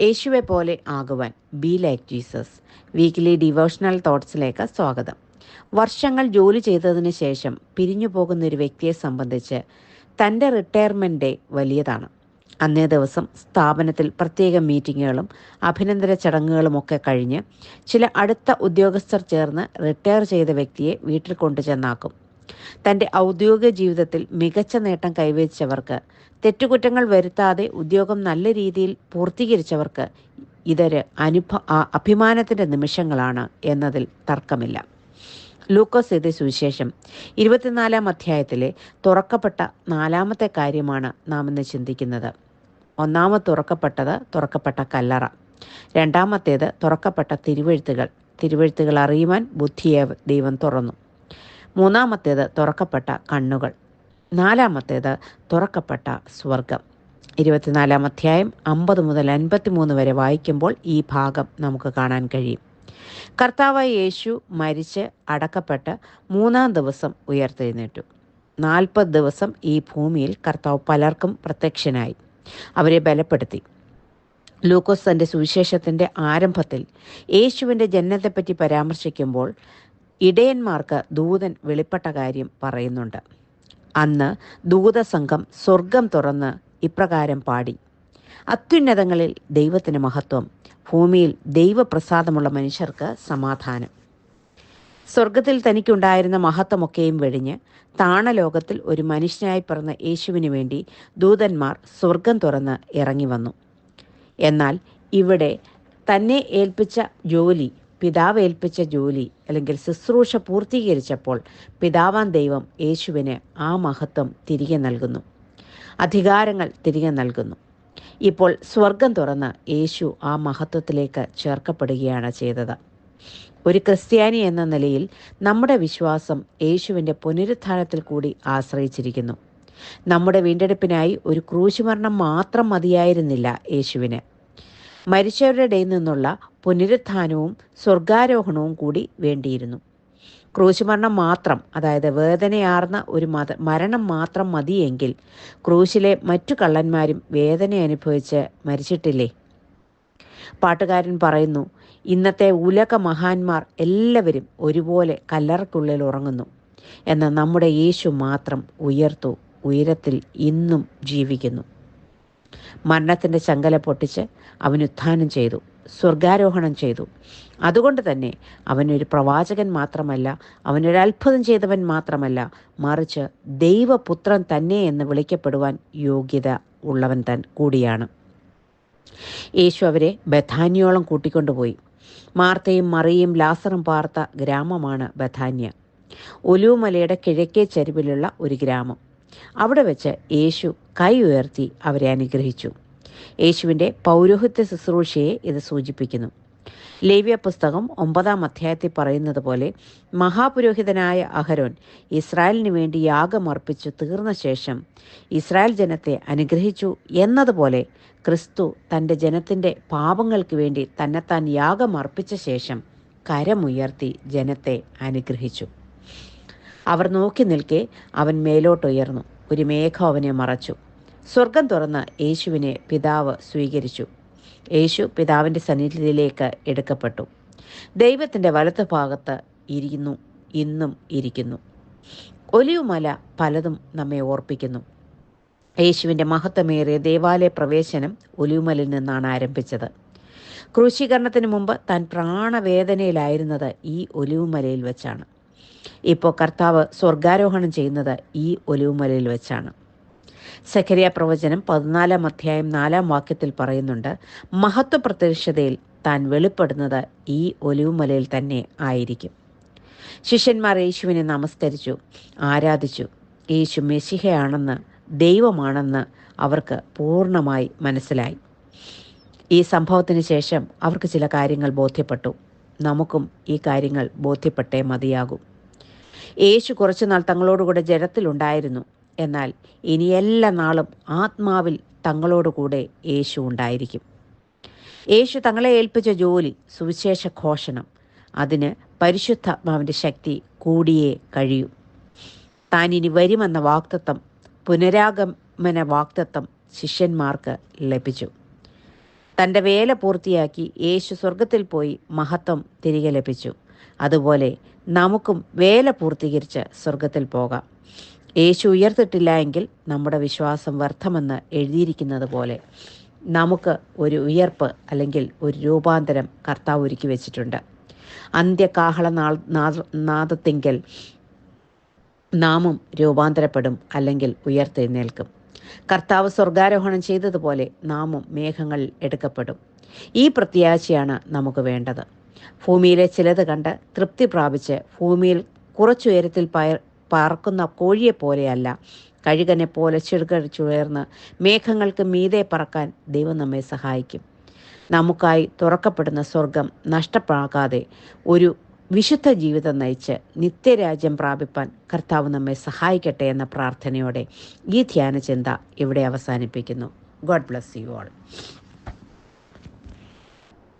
യേശുവെ പോലെ ആകുവാൻ. Be like Jesus weekly devotional തോട്ട്സിലേക്ക് സ്വാഗതം. വർഷങ്ങൾ ജോലി ചെയ്തതിന് ശേഷം പിരിഞ്ഞു പോകുന്ന ഒരു വ്യക്തിയെ സംബന്ധിച്ച് തന്റെ റിട്ടയർമെന്റ് ഡേ വലിയതാണ്. അന്നേ ദിവസം സ്ഥാപനത്തിൽ പ്രത്യേക മീറ്റിങ്ങുകളും അഭിനന്ദന ചടങ്ങുകളുമൊക്കെ കഴിഞ്ഞ് ചില അടുത്ത ഉദ്യോഗസ്ഥർ ചേർന്ന് റിട്ടയർ ചെയ്ത വ്യക്തിയെ വീട്ടിൽ കൊണ്ടുചെന്നാക്കും. തന്റെ ഔദ്യോഗിക ജീവിതത്തിൽ മികച്ച നേട്ടം കൈവരിച്ചവർക്ക് തെറ്റുകുറ്റങ്ങൾ വരുത്താതെ ഉദ്യോഗം നല്ല രീതിയിൽ പൂർത്തീകരിച്ചവർക്ക് ഇതൊരു അനുഭ അഭിമാനത്തിന്റെ നിമിഷങ്ങളാണ് എന്നതിൽ തർക്കമില്ല. ലൂക്കോസ് എഴുതിയ സുവിശേഷം ഇരുപത്തിനാലാം അധ്യായത്തിലെ തുറക്കപ്പെട്ട നാലാമത്തെ കാര്യമാണ് നാം ഇന്ന് ചിന്തിക്കുന്നത്. ഒന്നാമത് തുറക്കപ്പെട്ടത് തുറക്കപ്പെട്ട കല്ലറ. രണ്ടാമത്തേത് തുറക്കപ്പെട്ട തിരുവഴുത്തുകൾ. തിരുവഴുത്തുകൾ അറിയുവാൻ ബുദ്ധിയെ ദൈവം തുറന്നു. മൂന്നാമത്തേത് തുറക്കപ്പെട്ട കണ്ണുകൾ. നാലാമത്തേത് തുറക്കപ്പെട്ട സ്വർഗം ഇരുപത്തിനാലാം അധ്യായം അമ്പത് മുതൽ അൻപത്തിമൂന്ന് വരെ വായിക്കുമ്പോൾ ഈ ഭാഗം നമുക്ക് കാണാൻ കഴിയും. കർത്താവായ യേശു മരിച്ച് അടക്കപ്പെട്ട് മൂന്നാം ദിവസം ഉയർത്തെഴുന്നേറ്റു. നാൽപ്പത് ദിവസം ഈ ഭൂമിയിൽ കർത്താവ് പലർക്കും പ്രത്യക്ഷനായി. അവരെ ബലപ്പെടുത്തി. ലൂക്കോസ് തന്റെ സുവിശേഷത്തിന്റെ ആരംഭത്തിൽ യേശുവിന്റെ ജനനത്തെപ്പറ്റി പരാമർശിക്കുമ്പോൾ ഇടയന്മാർക്ക് ദൂതൻ വെളിപ്പെട്ട കാര്യം പറയുന്നുണ്ട്. അന്ന് ദൂതസംഘം സ്വർഗം തുറന്ന് ഇപ്രകാരം പാടി. അത്യുന്നതങ്ങളിൽ ദൈവത്തിന് മഹത്വം ഭൂമിയിൽ ദൈവപ്രസാദമുള്ള മനുഷ്യർക്ക് സമാധാനം. സ്വർഗത്തിൽ തനിക്കുണ്ടായിരുന്ന മഹത്വമൊക്കെയും വെടിഞ്ഞ് താണലോകത്തിൽ ഒരു മനുഷ്യനായി പിറന്ന യേശുവിന് വേണ്ടി ദൂതന്മാർ സ്വർഗം തുറന്ന് ഇറങ്ങി വന്നു. എന്നാൽ ഇവിടെ തന്നെ ഏൽപ്പിച്ച ജോലി പിതാവ് ഏൽപ്പിച്ച ജോലി അല്ലെങ്കിൽ ശുശ്രൂഷ പൂർത്തീകരിച്ചപ്പോൾ പിതാവാൻ ദൈവം യേശുവിന് ആ മഹത്വം തിരികെ നൽകുന്നു. അധികാരങ്ങൾ തിരികെ നൽകുന്നു. ഇപ്പോൾ സ്വർഗം തുറന്ന് യേശു ആ മഹത്വത്തിലേക്ക് ചേർക്കപ്പെടുകയാണ് ചെയ്തത്. ഒരു ക്രിസ്ത്യാനി എന്ന നിലയിൽ നമ്മുടെ വിശ്വാസം യേശുവിന്റെ പുനരുത്ഥാനത്തിൽ കൂടി ആശ്രയിച്ചിരിക്കുന്നു. നമ്മുടെ വീണ്ടെടുപ്പിനായി ഒരു ക്രൂശുമരണം മാത്രം മതിയായിരുന്നില്ല യേശുവിന്. മരിച്ചവരുടെ നിന്നുള്ള പുനരുത്ഥാനവും സ്വർഗാരോഹണവും കൂടി വേണ്ടിയിരുന്നു. ക്രൂശുമരണം മാത്രം അതായത് വേദനയാർന്ന ഒരു മത മരണം മാത്രം മതിയെങ്കിൽ ക്രൂശിലെ മറ്റു കള്ളന്മാരും വേദന അനുഭവിച്ച് മരിച്ചിട്ടില്ലേ? പാട്ടുകാരൻ പറയുന്നു ഇന്നത്തെ ഉലക മഹാന്മാർ എല്ലാവരും ഒരുപോലെ കല്ലറക്കുള്ളിൽ ഉറങ്ങുന്നു. എന്നാൽ നമ്മുടെ യേശു മാത്രം ഉയർത്തു ഉയരത്തിൽ ഇന്നും ജീവിക്കുന്നു. മരണത്തിന്റെ ചങ്കല പൊട്ടിച്ച് അവൻ ഉത്ഥാനം ചെയ്തു സ്വർഗാരോഹണം ചെയ്തു. അതുകൊണ്ട് തന്നെ അവനൊരു പ്രവാചകൻ മാത്രമല്ല അവനൊരു അത്ഭുതം ചെയ്തവൻ മാത്രമല്ല മറിച്ച് ദൈവപുത്രൻ തന്നെ എന്ന് വിളിക്കപ്പെടുവാൻ യോഗ്യത ഉള്ളവൻ തൻ കൂടിയാണ്. യേശു അവരെ ബഥാന്യോളം കൂട്ടിക്കൊണ്ടുപോയി. മാർത്തയും മറിയും ലാസറും പാർത്ത ഗ്രാമമാണ് ബഥാന്യ. ഒലുമലയുടെ കിഴക്കേ ചരിവിലുള്ള ഒരു ഗ്രാമം. അവിടെ വെച്ച് യേശു കൈ ഉയർത്തി അവരെ അനുഗ്രഹിച്ചു. യേശുവിന്റെ പൗരോഹിത്യ ശുശ്രൂഷയെ ഇത് സൂചിപ്പിക്കുന്നു. ലേവ്യ പുസ്തകം ഒമ്പതാം അധ്യായത്തിൽ പറയുന്നത് പോലെ മഹാപുരോഹിതനായ അഹരോൻ ഇസ്രായേലിന് വേണ്ടി യാഗമർപ്പിച്ചു തീർന്ന ശേഷം ഇസ്രായേൽ ജനത്തെ അനുഗ്രഹിച്ചു എന്നതുപോലെ ക്രിസ്തു തന്റെ ജനത്തിന്റെ പാപങ്ങൾക്ക് വേണ്ടി തന്നെത്താൻ യാഗമർപ്പിച്ച ശേഷം കരമുയർത്തി ജനത്തെ അനുഗ്രഹിച്ചു. അവർ നോക്കി നിൽക്കെ അവൻ മേലോട്ടുയർന്നു. ഒരു മേഘം അവനെ മറച്ചു. സ്വർഗം തുറന്ന് യേശുവിനെ പിതാവ് സ്വീകരിച്ചു. യേശു പിതാവിന്റെ സന്നിധിയിലേക്ക് എടുക്കപ്പെട്ടു. ദൈവത്തിന്റെ വലത്ത് ഭാഗത്ത് ഇരിക്കുന്നു ഇന്നും ഇരിക്കുന്നു. ഒലിവുമല പലതും നമ്മെ ഓർപ്പിക്കുന്നു. യേശുവിന്റെ മഹത്വമേറിയ ദേവാലയ പ്രവേശനം ഒലിവുമലിൽ നിന്നാണ് ആരംഭിച്ചത്. ക്രൂശീകരണത്തിന് മുമ്പ് താൻ പ്രാണവേദനയിലായിരുന്നത് ഈ ഒലിവുമലയിൽ വെച്ചാണ്. ഇപ്പോൾ കർത്താവ് സ്വർഗാരോഹണം ചെയ്യുന്നത് ഈ ഒലിവുമലയിൽ വെച്ചാണ്. സഖരിയ പ്രവചനം പതിനാലാം അധ്യായം നാലാം വാക്യത്തിൽ പറയുന്നുണ്ട് മഹത്വ പ്രത്യക്ഷതയിൽ താൻ വെളിപ്പെടുന്നത് ഈ ഒലിവുമലയിൽ തന്നെ ആയിരിക്കും. ശിഷ്യന്മാർ യേശുവിനെ നമസ്കരിച്ചു ആരാധിച്ചു. യേശു മെസ്സിഹയാണെന്ന് ദൈവമാണെന്ന് അവർക്ക് പൂർണമായി മനസ്സിലായി. ഈ സംഭവത്തിന് ശേഷം അവർക്ക് ചില കാര്യങ്ങൾ ബോധ്യപ്പെട്ടു. നമുക്കും ഈ കാര്യങ്ങൾ ബോധ്യപ്പെട്ടേ മതിയാകും. യേശു കുറച്ചുനാൾ തങ്ങളോടുകൂടെ ജഡത്തിലുണ്ടായിരുന്നു. എന്നാൽ ഇനി എല്ലാ നാളും ആത്മാവിൽ തങ്ങളോടുകൂടെ യേശു ഉണ്ടായിരിക്കും. യേശു തങ്ങളെ ഏൽപ്പിച്ച ജോലി സുവിശേഷ ഘോഷണം. അതിന് പരിശുദ്ധാത്മാവിന്റെ ശക്തി കൂടിയേ കഴിയൂ. താൻ ഇനി വരുമെന്ന വാക്തത്വം പുനരാഗമന വാക്തത്വം ശിഷ്യന്മാർക്ക് ലഭിച്ചു. തന്റെ വേല പൂർത്തിയാക്കി യേശു സ്വർഗത്തിൽ പോയി മഹത്വം തിരികെ ലഭിച്ചു. അതുപോലെ നമുക്കും വേല പൂർത്തീകരിച്ച് സ്വർഗത്തിൽ പോകാം. യേശു ഉയർത്തിട്ടില്ല എങ്കിൽ നമ്മുടെ വിശ്വാസം വ്യർത്ഥമെന്ന് എഴുതിയിരിക്കുന്നത് പോലെ നമുക്ക് ഒരു ഉയർപ്പ് അല്ലെങ്കിൽ ഒരു രൂപാന്തരം കർത്താവ് ഒരുക്കി വെച്ചിട്ടുണ്ട്. അന്ത്യകാഹള നാദത്തെങ്കിൽ നാമം രൂപാന്തരപ്പെടും അല്ലെങ്കിൽ ഉയർത്തെഴുന്നേൽക്കും. കർത്താവ് സ്വർഗാരോഹണം ചെയ്തതുപോലെ നാമം മേഘങ്ങളിൽ എടുക്കപ്പെടും. ഈ പ്രത്യാശയാണ് നമുക്ക് വേണ്ടത്. ഭൂമിയിലെ ചിലത് കണ്ട് തൃപ്തി പ്രാപിച്ച് ഭൂമിയിൽ കുറച്ചുയരത്തിൽ പയർ പറക്കുന്ന കോഴിയെ പോലെയല്ല. കഴുകനെ പോലെ ചെറുകഴിച്ചുയർന്ന് മേഘങ്ങൾക്ക് മീതെ പറക്കാൻ ദൈവം നമ്മെ സഹായിക്കും. നമുക്കായി തുറക്കപ്പെടുന്ന സ്വർഗം നഷ്ടപ്പാകാതെ ഒരു വിശുദ്ധ ജീവിതം നയിച്ച് നിത്യരാജ്യം പ്രാപിപ്പാൻ കർത്താവ് നമ്മെ സഹായിക്കട്ടെ എന്ന പ്രാർത്ഥനയോടെ ഈ ധ്യാന ചിന്ത ഇവിടെ അവസാനിപ്പിക്കുന്നു. God bless you all